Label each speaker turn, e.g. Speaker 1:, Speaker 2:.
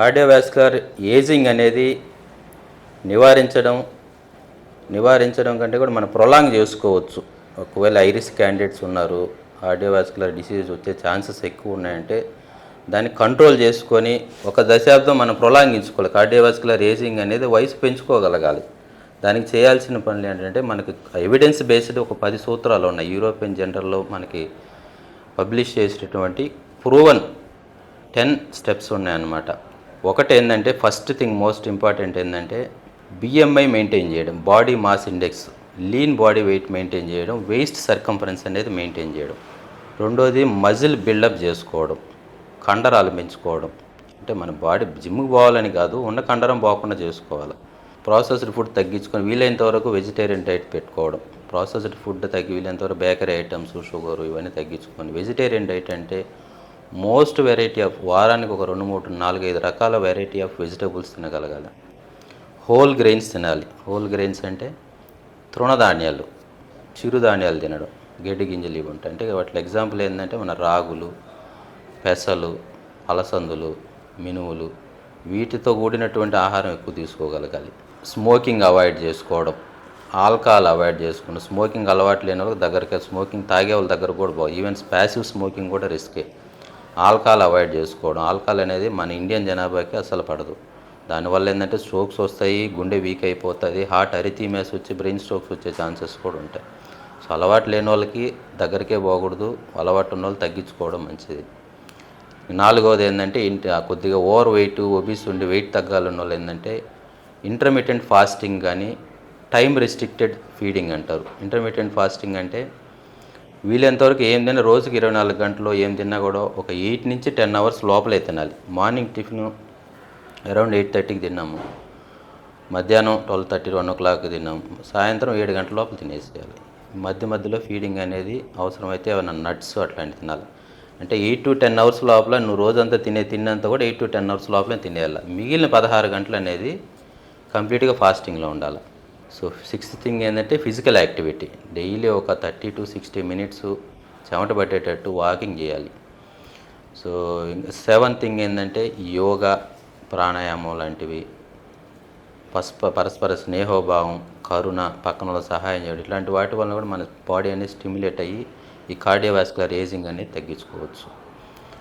Speaker 1: Cardiovascular ageing అనేది నివారించడం నివారించడం కంటే కూడా మనం ప్రొలాంగ్ చేసుకోవచ్చు. ఒకవేళ ఐరిస్ క్యాండిడేట్స్ ఉన్నారు కార్డియోవాస్కులర్ డిసీజ్ వచ్చే ఛాన్సెస్ ఎక్కువ ఉన్నాయంటే దాన్ని కంట్రోల్ చేసుకొని ఒక దశాబ్దం మనం ప్రొలాంగించుకోవాలి కార్డియోవాస్కులర్ ఏజింగ్ అనేది వయసు పెంచుకోగలగాలి. దానికి చేయాల్సిన పనులు ఏంటంటే మనకి ఎవిడెన్స్ బేస్డ్ ఒక పది సూత్రాలు ఉన్నాయి. యూరోపియన్ జనరల్లో మనకి పబ్లిష్ చేసేటటువంటి ప్రూవన్ టెన్ స్టెప్స్ ఉన్నాయన్నమాట. ఒకటి ఏంటంటే ఫస్ట్ థింగ్ మోస్ట్ ఇంపార్టెంట్ ఏంటంటే బిఎంఐ మెయింటైన్ చేయడం body mass index lean body weight maintain చేయడం వేస్ట్ సర్కంఫరెన్స్ అనేది మెయింటైన్ చేయడం. రెండోది మజిల్ బిల్డప్ చేసుకోవడం కండరాలు పెంచుకోవడం. అంటే మన బాడీ జిమ్కి పోవాలని కాదు ఉన్న కండరం పోకుండా చేసుకోవాలి. ప్రాసెస్డ్ ఫుడ్ తగ్గించుకొని వీలైనంత వరకు వెజిటేరియన్ డైట్ పెట్టుకోవడం. ప్రాసెస్డ్ ఫుడ్ తగ్గి వీలైనంత వరకు బేకరీ ఐటమ్స్ షుగర్ ఇవన్నీ తగ్గించుకొని వెజిటేరియన్ డైట్ అంటే మోస్ట్ వెరైటీ ఆఫ్ వారానికి ఒక రెండు మూడు నాలుగు ఐదు రకాల వెరైటీ ఆఫ్ వెజిటబుల్స్ తినగలగాలి. హోల్ గ్రెయిన్స్ తినాలి. హోల్ గ్రెయిన్స్ అంటే తృణధాన్యాలు చిరుధాన్యాలు తినడం గడ్డి గింజలు ఇవి ఉంటాయి. అంటే వాటి ఎగ్జాంపుల్ ఏంటంటే మన రాగులు పెసలు అలసందులు మినుములు వీటితో కూడినటువంటి ఆహారం ఎక్కువ తీసుకోగలగాలి. స్మోకింగ్ అవాయిడ్ చేసుకోవడం ఆల్కహాల్ అవాయిడ్ చేసుకోండి స్మోకింగ్ అలవాటు లేని వాళ్ళకి దగ్గరికి స్మోకింగ్ తాగే వాళ్ళ దగ్గర కూడా బాగు ఈవెన్ ప్యాసివ్ స్మోకింగ్ కూడా రిస్కే. ఆల్కహాల్ అవాయిడ్ చేసుకోవడం. ఆల్కహాల్ అనేది మన ఇండియన్ జనాభాకి అసలు పడదు. దానివల్ల ఏంటంటే స్ట్రోక్స్ వస్తాయి గుండె వీక్ అయిపోతుంది హార్ట్ అరిథీమియాస్ వచ్చి బ్రెయిన్ స్ట్రోక్స్ వచ్చే ఛాన్సెస్ కూడా ఉంటాయి. సో అలవాటు లేని వాళ్ళకి దగ్గరికే పోకూడదు. అలవాటు ఉన్న వాళ్ళు తగ్గించుకోవడం మంచిది. నాలుగవది ఏంటంటే ఇంటి ఆ కొద్దిగా ఓవర్ వెయిట్ ఒబీస్ ఉండి వెయిట్ తగ్గాలన్న వాళ్ళు ఏంటంటే ఇంటర్మీడియంట్ ఫాస్టింగ్ కానీ టైం రెస్ట్రిక్టెడ్ ఫీడింగ్ అంటారు. ఇంటర్మీడియంట్ ఫాస్టింగ్ అంటే వీలైనంతవరకు ఏం తిన్నా రోజుకి ఇరవై నాలుగు గంటలు ఏం తిన్నా కూడా ఒక ఎయిట్ నుంచి టెన్ అవర్స్ లోపలే తినాలి. మార్నింగ్ టిఫిన్ అరౌండ్ ఎయిట్ థర్టీకి తిన్నాము. మధ్యాహ్నం twelve thirty one o'clock తిన్నాము. సాయంత్రం ఏడు గంటల లోపల తినేసేయాలి. మధ్య మధ్యలో ఫీడింగ్ అనేది అవసరమైతే ఏమైనా నట్స్ అట్లాంటివి తినాలి. అంటే ఎయిట్ టు టెన్ అవర్స్ లోపల నువ్వు రోజంతా తినే తిన్నంత కూడా ఎయిట్ టు టెన్ అవర్స్ లోపలే తినేయాలి. మిగిలిన పదహారు గంటలు అనేది కంప్లీట్గా ఫాస్టింగ్లో ఉండాలి. సో సిక్స్త్ థింగ్ ఏంటంటే ఫిజికల్ యాక్టివిటీ డైలీ ఒక థర్టీ టు సిక్స్టీ మినిట్స్ చెమట పట్టేటట్టు వాకింగ్ చేయాలి. సో సెవెన్ థింగ్ ఏంటంటే యోగా ప్రాణాయామం లాంటివి పస్ప పరస్పర స్నేహోభావం కరుణ పక్కన సహాయం చేయడం ఇట్లాంటి వాటి వల్ల కూడా మన బాడీ అనేది స్టిమ్యులేట్ అయ్యి ఈ కార్డియోవాస్కులర్ ఏజింగ్ అనేది తగ్గించుకోవచ్చు.